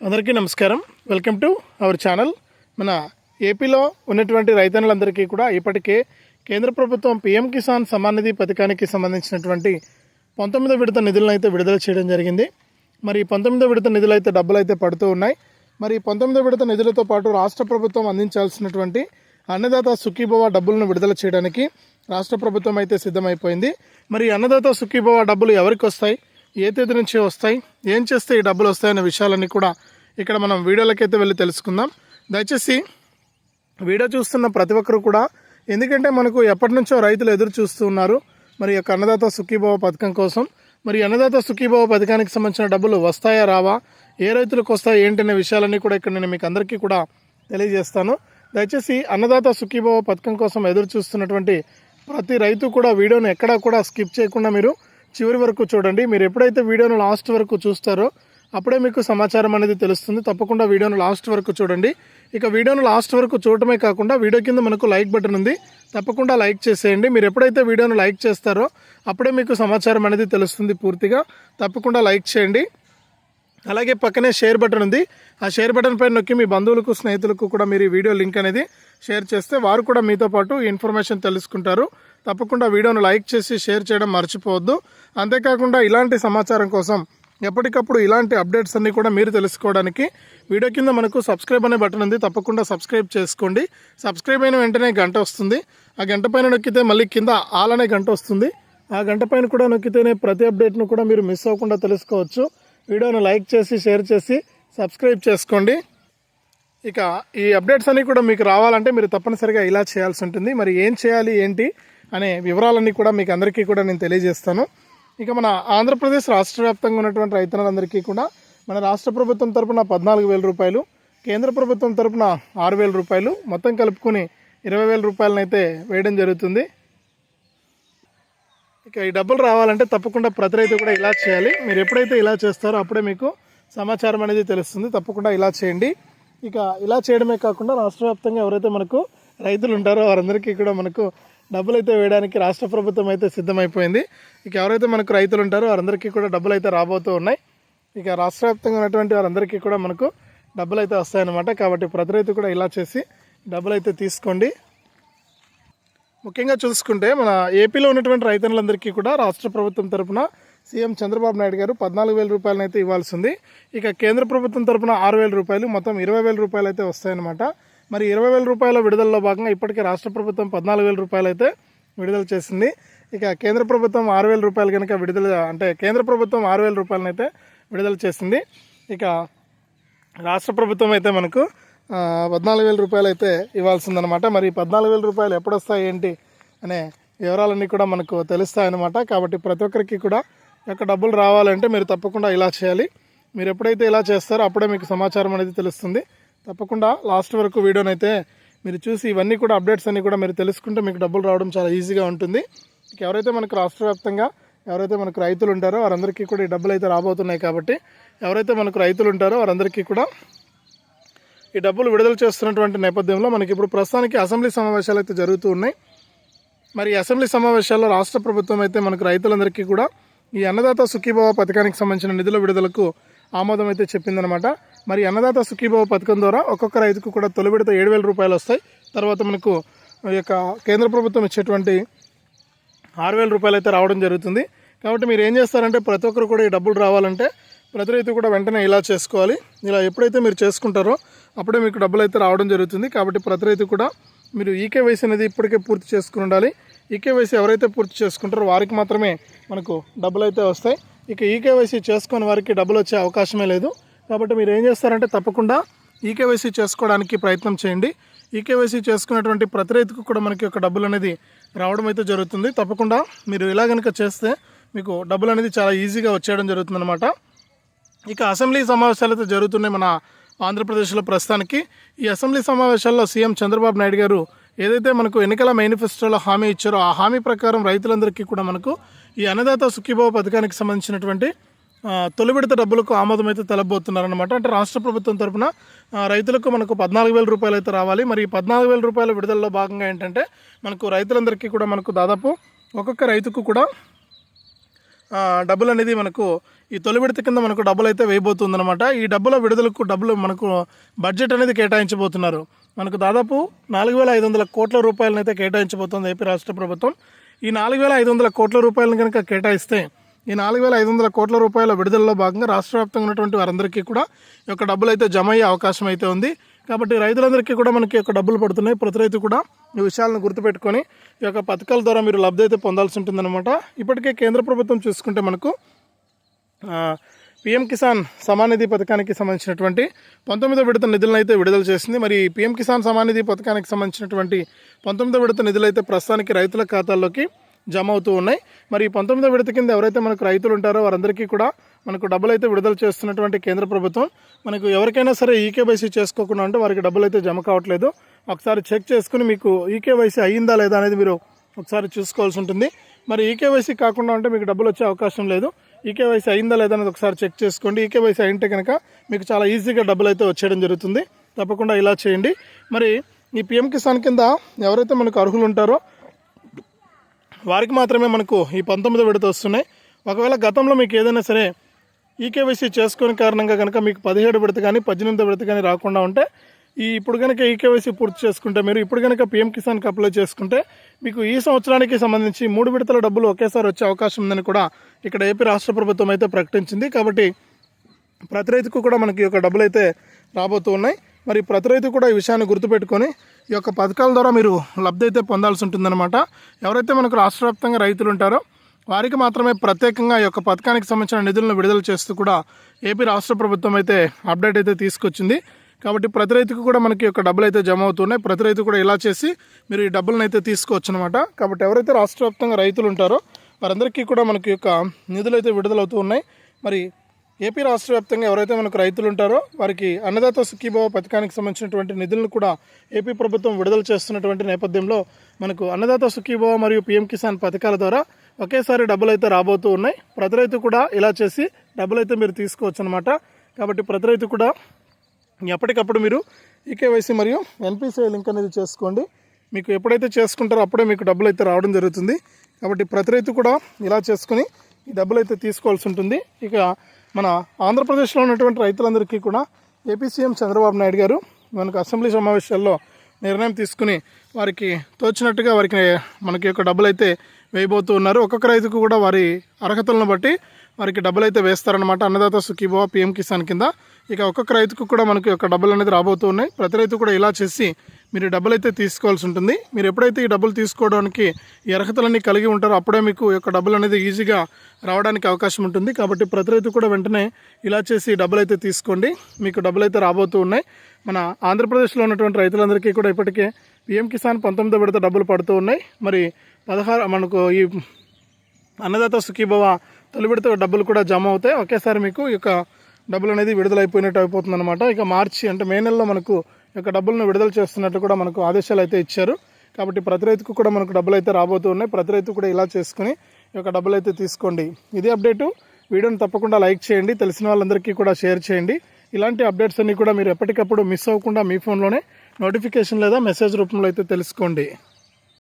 అందరికీ నమస్కారం. Welcome to our channel మన ఏపీలో ఉన్నటువంటి రైతన్నులందరికీ కూడా ఇప్పటికే కేంద్ర ప్రభుత్వం పీఎం కిసాన్ సమాన్ నిధి పథకానికి సంబంధించినటువంటి పంతొమ్మిదో విడత నిధులను అయితే విడుదల చేయడం జరిగింది. మరి పంతొమ్మిదో విడత నిధులు అయితే డబ్బులు అయితే పడుతూ ఉన్నాయి. మరి పంతొమ్మిదో విడత నిధులతో పాటు రాష్ట్ర ప్రభుత్వం అందించాల్సినటువంటి అన్నదాత సుఖీభవ డబ్బులను విడుదల చేయడానికి రాష్ట్ర ప్రభుత్వం అయితే సిద్ధమైపోయింది. మరి అన్నదాత సుఖీభవ డబ్బులు ఎవరికి వస్తాయి? ఏ తేదీ నుంచి వస్తాయి ఏం చేస్తే ఈ డబ్బులు వస్తాయనే విషయాలన్నీ కూడా ఇక్కడ మనం వీడియోలకైతే వెళ్ళి తెలుసుకుందాం. దయచేసి వీడియో చూస్తున్న ప్రతి ఒక్కరు కూడా ఎందుకంటే మనకు ఎప్పటి నుంచో రైతులు ఎదురు చూస్తూ ఉన్నారు. మరి ఈ యొక్క అన్నదాత సుఖీభావ పథకం కోసం. మరి అన్నదాత సుఖీభావ పథకానికి సంబంధించిన డబ్బులు వస్తాయా రావా ఏ రైతులకు వస్తాయి ఏంటనే విషయాలన్నీ కూడా ఇక్కడ నేను మీకు అందరికీ కూడా తెలియజేస్తాను. దయచేసి అన్నదాత సుఖీభావ పథకం కోసం ఎదురు చూస్తున్నటువంటి ప్రతి రైతు కూడా వీడియోను ఎక్కడా కూడా స్కిప్ చేయకుండా మీరు చివరి వరకు చూడండి. మీరు ఎప్పుడైతే వీడియోను లాస్ట్ వరకు చూస్తారో అప్పుడే మీకు సమాచారం అనేది తెలుస్తుంది. తప్పకుండా వీడియోను లాస్ట్ వరకు చూడండి. ఇక వీడియోను లాస్ట్ వరకు చూడటమే కాకుండా వీడియో కింద మనకు లైక్ బటన్ ఉంది. తప్పకుండా లైక్ చేసేయండి. మీరు ఎప్పుడైతే వీడియోను లైక్ చేస్తారో అప్పుడే మీకు సమాచారం అనేది తెలుస్తుంది పూర్తిగా. తప్పకుండా లైక్ చేయండి. అలాగే పక్కనే షేర్ బటన్ ఉంది. ఆ షేర్ బటన్ పైన నొక్కి మీ బంధువులకు స్నేహితులకు కూడా మీరు ఈ వీడియో లింక్ అనేది షేర్ చేస్తే వారు కూడా మీతో పాటు ఇన్ఫర్మేషన్ తెలుసుకుంటారు. తప్పకుండా వీడియోను లైక్ చేసి షేర్ చేయడం మర్చిపోవద్దు. అంతేకాకుండా ఇలాంటి సమాచారం కోసం ఎప్పటికప్పుడు ఇలాంటి అప్డేట్స్ అన్నీ కూడా మీరు తెలుసుకోవడానికి వీడియో కింద మనకు సబ్స్క్రైబ్ అనే బటన్ ఉంది. తప్పకుండా సబ్స్క్రైబ్ చేసుకోండి. సబ్స్క్రైబ్ అయిన వెంటనే గంట వస్తుంది. ఆ గంట పైన నొక్కితే మళ్ళీ కింద ఆల్ అనే గంట వస్తుంది. ఆ గంట పైన కూడా నొక్కితేనే ప్రతి అప్డేట్ను కూడా మీరు మిస్ అవ్వకుండా తెలుసుకోవచ్చు. వీడియోను లైక్ చేసి షేర్ చేసి సబ్స్క్రైబ్ చేసుకోండి. ఇక ఈ అప్డేట్స్ అన్నీ కూడా మీకు రావాలంటే మీరు తప్పనిసరిగా ఇలా చేయాల్సి ఉంటుంది. మరి ఏం చేయాలి ఏంటి అనే వివరాలన్నీ కూడా మీకు అందరికీ కూడా నేను తెలియజేస్తాను. ఇక మన ఆంధ్రప్రదేశ్ రాష్ట్ర వ్యాప్తంగా ఉన్నటువంటి రైతులందరికీ కూడా మన రాష్ట్ర ప్రభుత్వం తరపున పద్నాలుగు వేల రూపాయలు కేంద్ర ప్రభుత్వం తరపున ఆరు వేల రూపాయలు మొత్తం కలుపుకొని ఇరవై వేల రూపాయలనైతే వేయడం జరుగుతుంది. ఇక ఈ డబ్బులు రావాలంటే తప్పకుండా ప్రతి రైతు కూడా ఇలా చేయాలి. మీరు ఎప్పుడైతే ఇలా చేస్తారో అప్పుడే మీకు సమాచారం అనేది తెలుస్తుంది. తప్పకుండా ఇలా చేయండి. ఇక ఇలా చేయడమే కాకుండా రాష్ట్ర వ్యాప్తంగా ఎవరైతే మనకు రైతులు ఉంటారో వారందరికీ కూడా మనకు డబ్బులు అయితే వేయడానికి రాష్ట్ర ప్రభుత్వం అయితే సిద్ధమైపోయింది. ఇక ఎవరైతే మనకు రైతులు ఉంటారో వారందరికీ కూడా డబ్బులు అయితే రాబోతూ ఉన్నాయి. ఇక రాష్ట్ర వ్యాప్తంగా ఉన్నటువంటి వారందరికీ కూడా మనకు డబ్బులు అయితే వస్తాయన్నమాట. కాబట్టి ప్రతి రైతు కూడా ఇలా చేసి డబ్బులు అయితే తీసుకోండి. ముఖ్యంగా చూసుకుంటే మన ఏపీలో ఉన్నటువంటి రైతులందరికీ కూడా రాష్ట్ర ప్రభుత్వం తరపున సీఎం చంద్రబాబు నాయుడు గారు పద్నాలుగు వేల రూపాయలను అయితే ఇవ్వాల్సి ఉంది. ఇక కేంద్ర ప్రభుత్వం తరపున ఆరు వేల రూపాయలు మొత్తం ఇరవై వేల రూపాయలు అయితే వస్తాయన్నమాట. మరి ఇరవై వేల రూపాయల విడుదలలో భాగంగా ఇప్పటికే రాష్ట్ర ప్రభుత్వం పద్నాలుగు వేల రూపాయలు అయితే విడుదల చేసింది. ఇక కేంద్ర ప్రభుత్వం ఆరు వేల రూపాయలు కనుక విడుదల అంటే కేంద్ర ప్రభుత్వం ఆరు వేల రూపాయలను అయితే విడుదల చేసింది. ఇక రాష్ట్ర ప్రభుత్వం అయితే మనకు పద్నాలుగు వేల రూపాయలు అయితే ఇవ్వాల్సిందనమాట. మరి పద్నాలుగు వేల రూపాయలు ఎప్పుడు వస్తాయి ఏంటి అనే వివరాలన్నీ కూడా మనకు తెలుస్తాయన్నమాట. కాబట్టి ప్రతి ఒక్కరికి కూడా యొక్క డబ్బులు రావాలంటే మీరు తప్పకుండా ఇలా చేయాలి. మీరు ఎప్పుడైతే ఇలా చేస్తారో అప్పుడే మీకు సమాచారం అనేది తెలుస్తుంది. తప్పకుండా లాస్ట్ వరకు వీడియోని అయితే మీరు చూసి ఇవన్నీ కూడా అప్డేట్స్ అన్నీ కూడా మీరు తెలుసుకుంటే మీకు డబ్బులు రావడం చాలా ఈజీగా ఉంటుంది. ఇక ఎవరైతే మనకు రాష్ట్ర వ్యాప్తంగా ఎవరైతే మనకు రైతులు ఉంటారో వారందరికీ కూడా ఈ డబ్బులు అయితే రాబోతున్నాయి కాబట్టి ఎవరైతే మనకు రైతులు ఉంటారో వారందరికీ కూడా ఈ డబ్బులు విడుదల చేస్తున్నటువంటి నేపథ్యంలో మనకి ఇప్పుడు ప్రస్తుతానికి అసెంబ్లీ సమావేశాలు అయితే జరుగుతూ ఉన్నాయి. మరి అసెంబ్లీ సమావేశాల్లో రాష్ట్ర ప్రభుత్వం అయితే మనకు రైతులందరికీ కూడా ఈ అన్నదాత సుఖీభావ పథకానికి సంబంధించిన నిధుల విడుదలకు ఆమోదం అయితే చెప్పిందనమాట మరి అన్నదాత సుఖీభావ పథకం ద్వారా ఒక్కొక్క రైతుకు కూడా తొలి విడత ఏడు వేల రూపాయలు వస్తాయి. తర్వాత మనకు ఈ యొక్క కేంద్ర ప్రభుత్వం ఇచ్చేటువంటి ఆరు వేల రూపాయలు అయితే రావడం జరుగుతుంది. కాబట్టి మీరు ఏం చేస్తారంటే ప్రతి ఒక్కరు కూడా ఈ డబ్బులు రావాలంటే ప్రతి రైతు కూడా వెంటనే ఇలా చేసుకోవాలి. ఇలా ఎప్పుడైతే మీరు చేసుకుంటారో అప్పుడే మీకు డబ్బులు అయితే రావడం జరుగుతుంది. కాబట్టి ప్రతి రైతు కూడా మీరు ఈకేవైసీ అనేది ఇప్పటికే పూర్తి చేసుకుని ఉండాలి. ఈకేవైసీ ఎవరైతే పూర్తి చేసుకుంటారో వారికి మాత్రమే మనకు డబ్బులు అయితే వస్తాయి. ఇక ఈకేవైసీ చేసుకుని వారికి డబ్బులు వచ్చే అవకాశమే లేదు. కాబట్టి మీరు ఏం చేస్తారంటే తప్పకుండా ఈకేవైసీ చేసుకోవడానికి ప్రయత్నం చేయండి. ఈకేవైసీ చేసుకున్నటువంటి ప్రతి రైతుకు కూడా మనకి ఒక డబ్బులు అనేది రావడం అయితే జరుగుతుంది. తప్పకుండా మీరు ఇలా కనుక చేస్తే మీకు డబ్బులు అనేది చాలా ఈజీగా వచ్చేయడం జరుగుతుందన్నమాట. ఇక అసెంబ్లీ సమావేశాలు అయితే జరుగుతున్నాయి మన ఆంధ్రప్రదేశ్లో ప్రస్తుతానికి. ఈ అసెంబ్లీ సమావేశాల్లో సీఎం చంద్రబాబు నాయుడు గారు ఏదైతే మనకు ఎన్నికల మేనిఫెస్టోలో హామీ ఇచ్చారో ఆ హామీ ప్రకారం రైతులందరికీ కూడా మనకు ఈ అన్నదాత సుఖీభావ పథకానికి సంబంధించినటువంటి తొలి విడత డబ్బులకు ఆమోదం అయితే తెలబోతున్నారనమాట అంటే రాష్ట్ర ప్రభుత్వం తరపున రైతులకు మనకు పద్నాలుగు వేల రూపాయలు అయితే రావాలి. మరి ఈ పద్నాలుగు వేల రూపాయల విడుదలలో భాగంగా ఏంటంటే మనకు రైతులందరికీ కూడా మనకు దాదాపు ఒక్కొక్క రైతుకు కూడా డబ్బులు అనేది మనకు ఈ తొలి విడత కింద మనకు డబ్బులు అయితే వేయబోతుందన్నమాట. ఈ డబ్బుల విడుదలకు డబ్బులు మనకు బడ్జెట్ అనేది కేటాయించబోతున్నారు. మనకు దాదాపు నాలుగు వేల ఐదు వందల కోట్ల రూపాయలను అయితే ఏపీ రాష్ట్ర ప్రభుత్వం. ఈ నాలుగు వేల ఐదు వందల కోట్ల రూపాయలను కనుక కేటాయిస్తే ఈ నాలుగు వేల ఐదు వందల కోట్ల రూపాయల విడుదలలో భాగంగా రాష్ట్ర వ్యాప్తంగా ఉన్నటువంటి వారందరికీ కూడా ఈ యొక్క డబ్బులు అయితే జమ అయ్యే అవకాశం అయితే ఉంది. కాబట్టి రైతులందరికీ కూడా మనకి యొక్క డబ్బులు పడుతున్నాయి. ప్రతి రైతు కూడా ఈ విషయాలను గుర్తుపెట్టుకొని ఈ యొక్క పథకాల ద్వారా మీరు లబ్ధి అయితే పొందాల్సి ఉంటుందన్నమాట. ఇప్పటికే కేంద్ర ప్రభుత్వం చూసుకుంటే మనకు పిఎం కిసాన్ సమానిధి పథకానికి సంబంధించినటువంటి పంతొమ్మిదో విడత నిధులను అయితే విడుదల చేసింది. మరి పిఎం కిసాన్ సమానిధి పథకానికి సంబంధించినటువంటి పంతొమ్మిదో విడత నిధులు అయితే ప్రస్తుతానికి రైతుల ఖాతాల్లోకి జమ అవుతూ ఉన్నాయి. మరి ఈ పంతొమ్మిదో విడత కింద ఎవరైతే మనకు రైతులు ఉంటారో వారందరికీ కూడా మనకు డబ్బులు అయితే విడుదల చేస్తున్నటువంటి కేంద్ర ప్రభుత్వం మనకు ఎవరికైనా సరే ఈకేవైసీ చేసుకోకుండా ఉంటే వారికి డబ్బులు అయితే జమ కావట్లేదు. ఒకసారి చెక్ చేసుకుని మీకు ఈకేవైసీ అయ్యిందా లేదా అనేది మీరు ఒకసారి చూసుకోవాల్సి ఉంటుంది. మరి ఈకేవైసీ కాకుండా ఉంటే మీకు డబ్బులు వచ్చే అవకాశం లేదు. ఈకేవైసీ అయిందా లేదా అనేది ఒకసారి చెక్ చేసుకోండి. ఈకేవైసీ అయింటే కనుక మీకు చాలా ఈజీగా డబ్బులు అయితే వచ్చేయడం జరుగుతుంది. తప్పకుండా ఇలా చేయండి. మరి ఈ పిఎం కిసాన్ కింద ఎవరైతే మనకు అర్హులు ఉంటారో వారికి మాత్రమే మనకు ఈ పంతొమ్మిది విడత వస్తున్నాయి. ఒకవేళ గతంలో మీకు ఏదైనా సరే ఈకేవైసీ చేసుకునే కారణంగా కనుక మీకు పదిహేడు విడత కానీ పద్దెనిమిది విడత కానీ రాకుండా ఉంటే ఈ ఇప్పుడు కనుక ఈకేవైసీ పూర్తి చేసుకుంటే మీరు ఇప్పుడు కనుక పిఎం కిసాన్కి అప్లై చేసుకుంటే మీకు ఈ సంవత్సరానికి సంబంధించి మూడు విడతల డబ్బులు ఒకేసారి వచ్చే అవకాశం ఉందని కూడా ఇక్కడ ఏపీ రాష్ట్ర ప్రభుత్వం అయితే ప్రకటించింది. కాబట్టి ప్రతి రైతుకు కూడా మనకి ఈ యొక్క డబ్బులు అయితే రాబోతూ ఉన్నాయి. మరి ప్రతి రైతు కూడా ఈ విషయాన్ని గుర్తుపెట్టుకొని ఈ యొక్క పథకాల ద్వారా మీరు లబ్ధి అయితే పొందాల్సి ఉంటుందన్నమాట. ఎవరైతే మనకు రాష్ట్ర వ్యాప్తంగా రైతులు ఉంటారో వారికి మాత్రమే ప్రత్యేకంగా ఈ యొక్క పథకానికి సంబంధించిన నిధులను విడుదల చేస్తూ కూడా ఏపీ రాష్ట్ర ప్రభుత్వం అయితే అప్డేట్ అయితే తీసుకొచ్చింది. కాబట్టి ప్రతి రైతుకు కూడా మనకి యొక్క డబ్బులు అయితే జమ అవుతున్నాయి. ప్రతి రైతు కూడా ఇలా చేసి మీరు ఈ డబ్బులను అయితే తీసుకోవచ్చు అనమాట కాబట్టి ఎవరైతే రాష్ట్ర వ్యాప్తంగా రైతులు ఉంటారో వారందరికీ కూడా మనకి యొక్క నిధులు అయితే విడుదలవుతూ ఉన్నాయి. మరి ఏపీ రాష్ట్ర వ్యాప్తంగా ఎవరైతే మనకు రైతులు ఉంటారో వారికి అన్నదాత సుఖీభావ పథకానికి సంబంధించినటువంటి నిధులను కూడా ఏపీ ప్రభుత్వం విడుదల చేస్తున్నటువంటి నేపథ్యంలో మనకు అన్నదాత సుఖీభావ మరియు పిఎం కిసాన్ పథకాల ద్వారా ఒకేసారి డబ్బులు అయితే రాబోతూ ఉన్నాయి. ప్రతి రైతు కూడా ఇలా చేసి డబ్బులు అయితే మీరు తీసుకోవచ్చు అనమాట కాబట్టి ప్రతి రైతు కూడా ఎప్పటికప్పుడు మీరు ఈకేవైసీ మరియు ఎన్పిసిఐ లింక్ అనేది చేసుకోండి. మీకు ఎప్పుడైతే చేసుకుంటారో అప్పుడే మీకు డబ్బులు అయితే రావడం జరుగుతుంది. కాబట్టి ప్రతి రైతు కూడా ఇలా చేసుకుని ఈ డబ్బులు అయితే తీసుకోవాల్సి ఉంటుంది. ఇక మన ఆంధ్రప్రదేశ్లో ఉన్నటువంటి రైతులందరికీ కూడా ఏపీ సీఎం చంద్రబాబు నాయుడు గారు మనకు అసెంబ్లీ సమావేశాల్లో నిర్ణయం తీసుకుని వారికి తోచినట్టుగా వారికి మనకి యొక్క డబ్బులు అయితే వేయబోతూ ఉన్నారు. ఒక్కొక్క రైతుకు కూడా వారి అర్హతలను బట్టి వారికి డబ్బులు అయితే వేస్తారనమాట అన్నదాత సుఖీభవ పిఎం కిసాన్ కింద. ఇక ఒక్కొక్క రైతుకు కూడా మనకి యొక్క డబ్బులు అనేది రాబోతూ ఉన్నాయి. ప్రతి రైతు కూడా ఇలా చేసి మీరు డబ్బులు అయితే తీసుకోవాల్సి ఉంటుంది. మీరు ఎప్పుడైతే ఈ డబ్బులు తీసుకోవడానికి ఈ అర్హతలన్నీ కలిగి ఉంటారో అప్పుడే మీకు ఈ యొక్క డబ్బులు అనేది ఈజీగా రావడానికి అవకాశం ఉంటుంది. కాబట్టి ప్రతి రైతు కూడా వెంటనే ఇలా చేసి డబ్బులు అయితే తీసుకోండి. మీకు డబ్బులు అయితే రాబోతూ ఉన్నాయి. మన ఆంధ్రప్రదేశ్లో ఉన్నటువంటి రైతులందరికీ కూడా ఇప్పటికే పిఎం కిసాన్ పంతొమ్మిదో విడత డబ్బులు పడుతూ ఉన్నాయి. మరి పదహారు మనకు ఈ అన్నదాత సుఖీభవ తొలి విడత డబ్బులు కూడా జమ అవుతాయి. ఒకేసారి మీకు ఈ యొక్క డబ్బులు అనేది విడుదల అయిపోయినట్టు అయిపోతుంది అనమాట ఇక మార్చి అంటే మే నెలలో మనకు యొక్క డబ్బులను విడుదల చేస్తున్నట్టు కూడా మనకు ఆదేశాలు అయితే ఇచ్చారు. కాబట్టి ప్రతి రైతుకు కూడా మనకు డబ్బులు అయితే రాబోతూ ఉన్నాయి. ప్రతి రైతు కూడా ఇలా చేసుకుని ఈ యొక్క డబ్బులు అయితే తీసుకోండి. ఇదే అప్డేటు. వీడియోని తప్పకుండా లైక్ చేయండి. తెలిసిన వాళ్ళందరికీ కూడా షేర్ చేయండి. ఇలాంటి అప్డేట్స్ అన్నీ కూడా మీరు ఎప్పటికప్పుడు మిస్ అవ్వకుండా మీ ఫోన్లోనే నోటిఫికేషన్ లేదా మెసేజ్ రూపంలో అయితే తెలుసుకోండి.